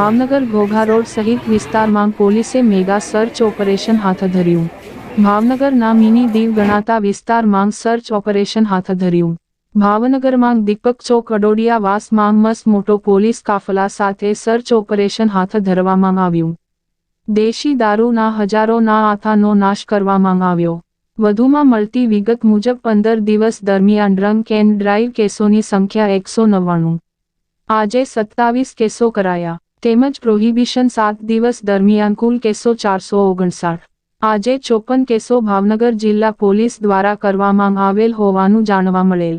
Bhavnagar Ghogha road સહિત વિસ્તારમાં પોલીસે મેગા સર્ચ ઓપરેશન હાથ ધર્યું. ભાવનગરના મિની દીવ ગણાતા વિસ્તારમાં સર્ચ ઓપરેશન હાથ ધર્યું. ભાવનગરમાં દીપક ચોક, અડોડિયા વાસમાં મસ મોટો પોલીસ કાફલા સાથે સર્ચ ઓપરેશન હાથ ધરવામાં આવ્યું. દેશી દારૂના હજારોના આથાનો નાશ કરવામાં આવ્યો. વધુમાં મળતી વિગત મુજબ પંદર દિવસ દરમિયાન ડ્રંક એન્ડ ડ્રાઈવ કેસોની સંખ્યા એકસો નવ્વાણું. આજે સત્તાવીસ કેસો કરાયા. તેમજ પ્રોહિબિશન સાત દિવસ દરમિયાન કુલ કેસો ચારસો ઓગણસાઠ. આજે ચોપન કેસો ભાવનગર જિલ્લા પોલીસ દ્વારા કરવામાં આવેલ હોવાનું જાણવા મળેલ.